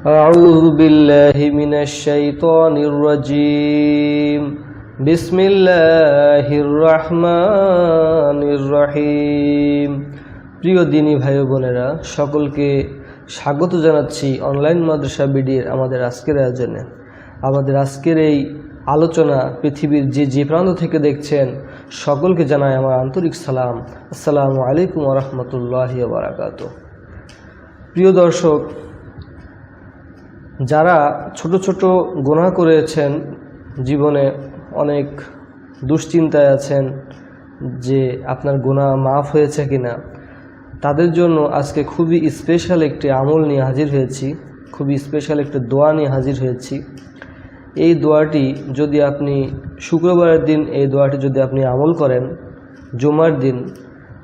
أعوذ بالله من الشيطان الرجيم بسم الله الرحمن الرحيم প্রিয় দিনী ভাই ও বোনেরা সকলকে স্বাগত জানাচ্ছি অনলাইন মাদ্রাসা বিডির আমাদের আজকের আয়োজনে আমাদের আজকের এই আলোচনা পৃথিবীর যে যে প্রান্ত থেকে দেখছেন সকলকে জানাই আমার আন্তরিক সালাম আসসালামু আলাইকুম রহমতুল্লাহ বারাকাত প্রিয় দর্শক যারা ছোট ছোট গোনা করেছেন, জীবনে অনেক দুশ্চিন্তায় আছেন যে আপনার গোনা মাফ হয়েছে কিনা, তাদের জন্য আজকে খুবই স্পেশাল একটি আমল নিয়ে হাজির হয়েছি, খুবই স্পেশাল একটি দোয়া নিয়ে হাজির হয়েছি। এই দোয়াটি যদি আপনি শুক্রবারের দিন এই দোয়াটি যদি আপনি আমল করেন, জুমার দিন,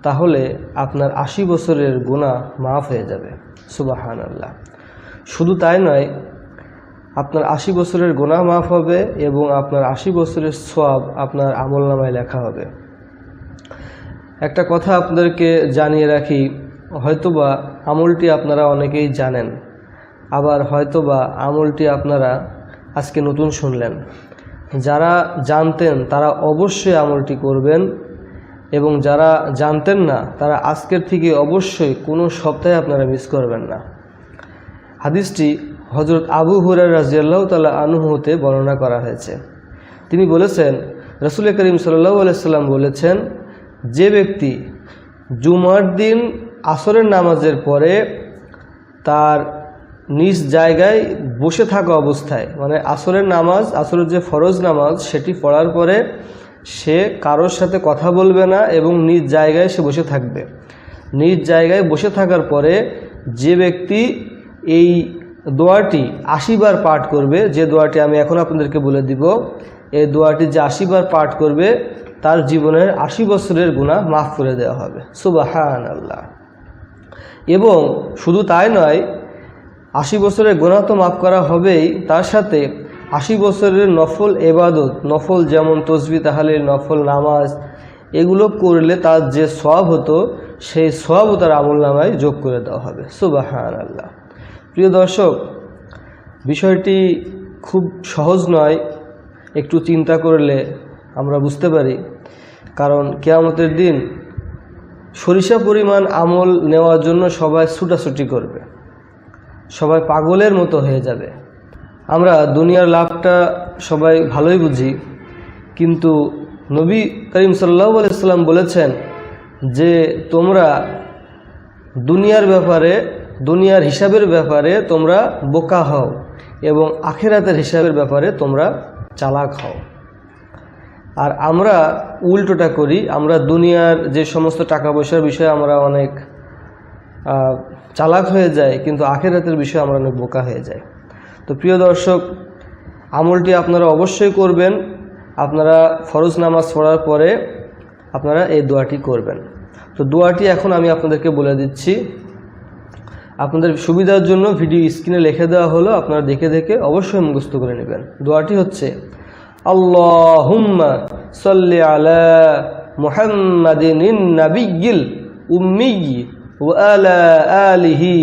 তাহলে আপনার আশি বছরের গুণা মাফ হয়ে যাবে। সুবাহান আল্লাহ শুধু তাই নয়, আপনার আশি বছরের গোনা মাফ হবে এবং আপনার আশি বছরের সব আপনার আমল নামায় লেখা হবে। একটা কথা আপনাদেরকে জানিয়ে রাখি, হয়তোবা আমলটি আপনারা অনেকেই জানেন, আবার হয়তোবা আমলটি আপনারা আজকে নতুন শুনলেন। যারা জানতেন তারা অবশ্যই আমলটি করবেন এবং যারা জানতেন না তারা আজকের থেকে অবশ্যই কোনো সপ্তাহে আপনারা মিস করবেন না। হাদিসটি হজরত আবু হুরার রাজিয়াল্লাহ তালা আনহু হতে বর্ণনা করা হয়েছে। তিনি বলেছেন রসুল করিম সাল্লাহ আলাইসাল্লাম বলেছেন, যে ব্যক্তি জুমার দিন আসরের নামাজের পরে তার নিজ জায়গায় বসে থাকা অবস্থায় মানে আসরের নামাজ, আসরের যে ফরজ নামাজ সেটি পড়ার পরে সে কারোর সাথে কথা বলবে না এবং নিজ জায়গায় সে বসে থাকবে। নিজ জায়গায় বসে থাকার পরে যে ব্যক্তি এই দোয়াটি আশিবার পাঠ করবে। যে দোয়াটি আমি এখন আপনাদেরকে বলে দিব, এই দোয়াটি যে আশিবার পাঠ করবে, তার জীবনের আশি বছরের গুণা মাফ করে দেওয়া হবে। সুবাহান আল্লাহ এবং শুধু তাই নয়, আশি বছরের গোনা তো মাফ করা হবেই, তার সাথে আশি বছরের নফল এবাদত, নফল যেমন তসবি তাহালির নফল নামাজ, এগুলো করলে তার যে সব হতো, সেই সবও তার আমল নামায় যোগ করে দেওয়া হবে। সুবাহান আল্লাহ প্রিয় দর্শক, বিষয়টি খুব সহজ নয়, একটু চিন্তা করলে আমরা বুঝতে পারি। কারণ কেয়ামতের দিন সরিষা পরিমাণ আমল নেওয়ার জন্য সবাই ছুটাছুটি করবে, সবাই পাগলের মতো হয়ে যাবে। আমরা দুনিয়ার লাভটা সবাই ভালোই বুঝি, কিন্তু নবী করিম সাল্লাহ আলাইসাল্লাম বলেছেন যে তোমরা দুনিয়ার ব্যাপারে দুনিয়ার হিসাবের ব্যাপারে তোমরা বোকা হও এবং আখেরাতের হিসাবের ব্যাপারে তোমরা চালাক হও। আর আমরা উল্টোটা করি, আমরা দুনিয়ার যে সমস্ত টাকা পয়সার বিষয়ে আমরা অনেক চালাক হয়ে যায় কিন্তু আখেরাতের বিষয়ে আমরা অনেক বোকা হয়ে যাই। তো প্রিয় দর্শক, আমলটি আপনারা অবশ্যই করবেন। আপনারা ফরজ নামাজ পড়ার পরে আপনারা এই দোয়াটি করবেন। তো দোয়াটি এখন আমি আপনাদেরকে বলে দিচ্ছি। আপনাদের সুবিধার জন্য ভিডিও স্ক্রিনে লিখে দেওয়া হলো, আপনারা দেখে দেখে অবশ্যই মুখস্থ করে নেবেন। দোয়াটি হচ্ছে, আল্লাহুম্মা সাল্লি আলা মুহাম্মাদিন নাবিয়্যিল উম্মিয়্যি ওয়া আলা আলিহি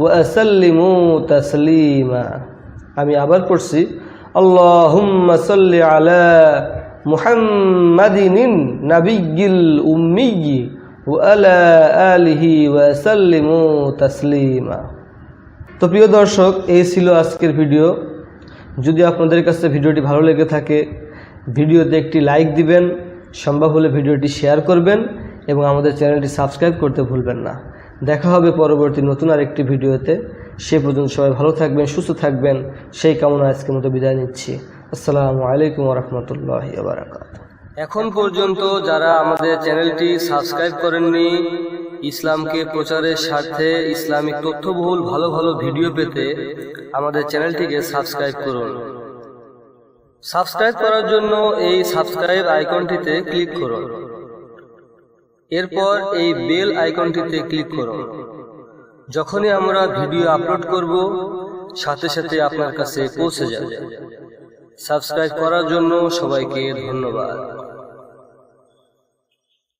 ওয়া সাল্লিমু তাসলিমা। আমি আবার পড়ছি, আল্লাহুম্মা সাল্লি আলা মুহাম্মাদিন নাবিয়্যিল উম্মিয়্যি ওয়া আলা আলিহি ওয়া সাল্লিমু তাসলিমা। তো প্রিয় দর্শক, এই ছিল আজকের ভিডিও। যদি আপনাদের কাছে ভিডিওটি ভালো লেগে থাকে, ভিডিওতে একটি লাইক দিবেন, সম্ভব হলে ভিডিওটি শেয়ার করবেন এবং আমাদের চ্যানেলটি সাবস্ক্রাইব করতে ভুলবেন না। দেখা হবে পরবর্তী নতুন আরেকটি ভিডিওতে। সে পর্যন্ত সবাই ভালো থাকবেন, সুস্থ থাকবেন। সেই কামনা আজকের মতো বিদায় নিচ্ছি। আসসালামু আলাইকুম রহমতুল্লাহ বারাকাত এখন পর্যন্ত যারা আমাদের চ্যানেলটি সাবস্ক্রাইব করেননি, ইসলামকে প্রচারের স্বার্থে ইসলামিক তথ্যবহুল ভালো ভালো ভিডিও পেতে আমাদের চ্যানেলটিকে সাবস্ক্রাইব করুন। সাবস্ক্রাইব করার জন্য এই সাবস্ক্রাইব আইকনটিতে ক্লিক করুন। এরপর এই বেল আইকনটিতে ক্লিক করুন। যখনই আমরা ভিডিও আপলোড করব, সাথে সাথে আপনার কাছে পৌঁছে যাবে। সাবস্ক্রাইব করার জন্য সবাইকে ধন্যবাদ।